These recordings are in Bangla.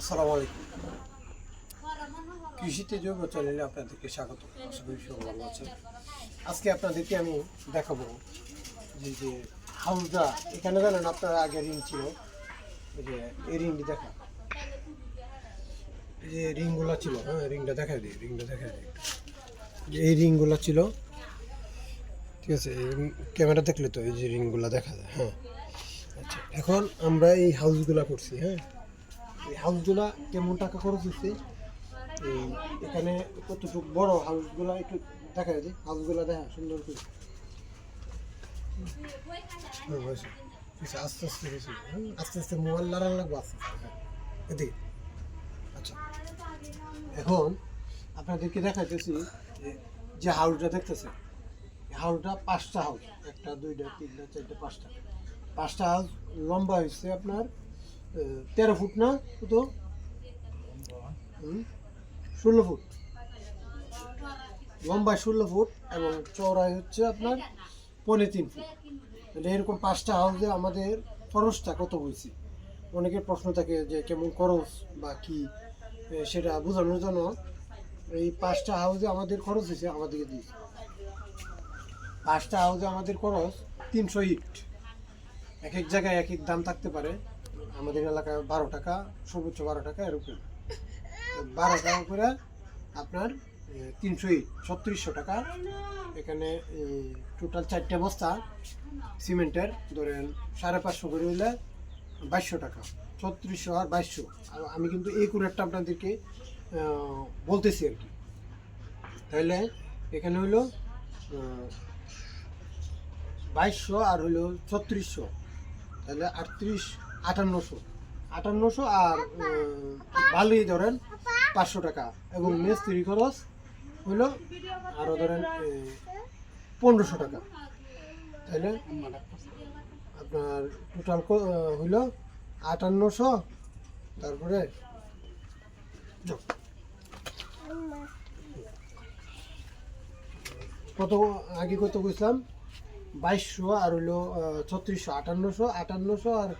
আসসালামু আলাইকুম। কৃষিতে জৈব চ্যানেলে আপনাদেরকে স্বাগত। আশা আজকে আপনাদেরকে আমি দেখাবো যে যে হাউসটা এখানে জানেন আপনার আগে রিং ছিল। যে, এই রিংটি দেখা। যে রিংগুলো ছিল হ্যাঁ রিংটা দেখাই দিই, রিংটা দেখাই দিই। যে এই রিংগুলো ছিল, ঠিক আছে ক্যামেরা দেখলে তো এই যে রিংগুলো দেখা যায় হ্যাঁ। আচ্ছা এখন আমরা এই হাউসগুলা করছি হ্যাঁ। হাউসগুলা কেমন টাকা খরচ হচ্ছে এখানে কতটুকু বড় হাউসগুলা একটু দেখা যায় হাউসগুলা দেখা সুন্দর করে। হ্যাঁ, আস্তে আস্তে বেশি আস্তে আস্তে মোবাইল লড়ান লাগবে আস্তে আস্তে। হ্যাঁ। আচ্ছা। এখন আপনাদেরকে দেখাইতেছি যে- হাউসটা দেখতেছে হাউসটা পাঁচটা হাউস। একটা দুইটা তিনটা চারটা পাঁচটা। পাঁচটা হাউস লম্বা হয়েছে আপনার তেরো ফুট না? কত? ষোলো ফুট। লম্বা ষোলো ফুট এবং চওড়াই হচ্ছে আপনার পৌনে তিন ফুট। তাহলে এরকম পাঁচটা হাউসে আমাদের খরচটা কত হয়েছে? অনেকের প্রশ্ন থাকে যে কেমন খরচ বা কি? সেটা বোঝানোর জন্য এই পাঁচটা হাউসে আমাদের খরচ হয়েছে আমাদেরকে দিয়েছে। পাঁচটা হাউসে আমাদের খরচ তিনশো ইট। এক এক জায়গায় এক এক দাম থাকতে পারে। আমাদের এলাকায় বারো টাকা, সর্বোচ্চ বারো টাকা এরকম বারো টাকা করে আপনার তিনশো ছত্রিশশো টাকা। এখানে টোটাল চারটে বস্তা সিমেন্টের, ধরেন সাড়ে পাঁচশো করে হইলে বাইশশো টাকা, ছত্রিশশো আর বাইশশো। আমি কিন্তু এই কুরেটটা আপনাদেরকে বলতেছি আর কি। তাহলে এখানে হইল বাইশশো আর হইল ছত্রিশশো। তাহলে আটত্রিশ আটান্নশো। আটান্নশো আর বালি ধরেন পাঁচশো টাকা এবং মিস্ত্রি খরচ হইল আরও ধরেন পনেরোশো টাকা। তাইলে আপনার টোটাল হইল আটান্নশো, তারপরে কত, আগে কত বুঝলাম বাইশশো আর হইল ছত্রিশশো, আটান্নশো আটান্নশো আর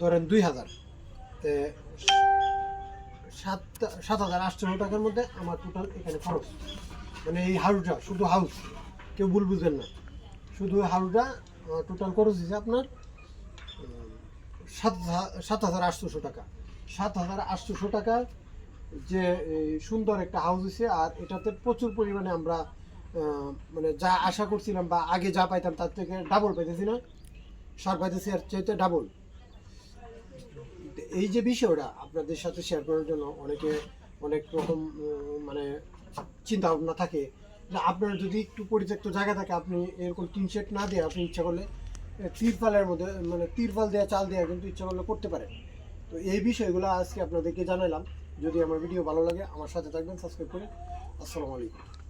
ধরেন দুই হাজার। সাত সাত হাজার আটশো টাকার মধ্যে আমার টোটাল এখানে খরচ। মানে এই হাউসটা শুধু হাউস, কেউ ভুল বুঝবেন না। শুধু হাউসটা টোটাল খরচ হয়েছে আপনার সাত সাত হাজার আটশোশো টাকা। সাত হাজার আটশোশো টাকা যে সুন্দর একটা হাউস হয়েছে আর এটাতে প্রচুর পরিমাণে আমরা মানে যা আশা করছিলাম বা আগে যা পাইতাম তার থেকে ডাবল পাইতেছি না। সার শেয়ার চাইতে ডাবল এই যে বিষয়টা আপনাদের সাথে শেয়ার করার জন্য অনেকে অনেক রকম মানে চিন্তা ভাবনা থাকে আপনার যদি একটু পরিত্যক্ত জায়গা থাকে, আপনি এরকম টিন শেড না দিয়ে আপনি ইচ্ছা করলে তিরপালের মধ্যে মানে তিরপাল দেওয়া চাল দেওয়া কিন্তু ইচ্ছা করলে করতে পারেন। তো এই বিষয়গুলো আজকে আপনাদেরকে জানালাম যদি আমার ভিডিও ভালো লাগে, আমার সাথে থাকবেন সাবস্ক্রাইব করে। আসসালামু আলাইকুম।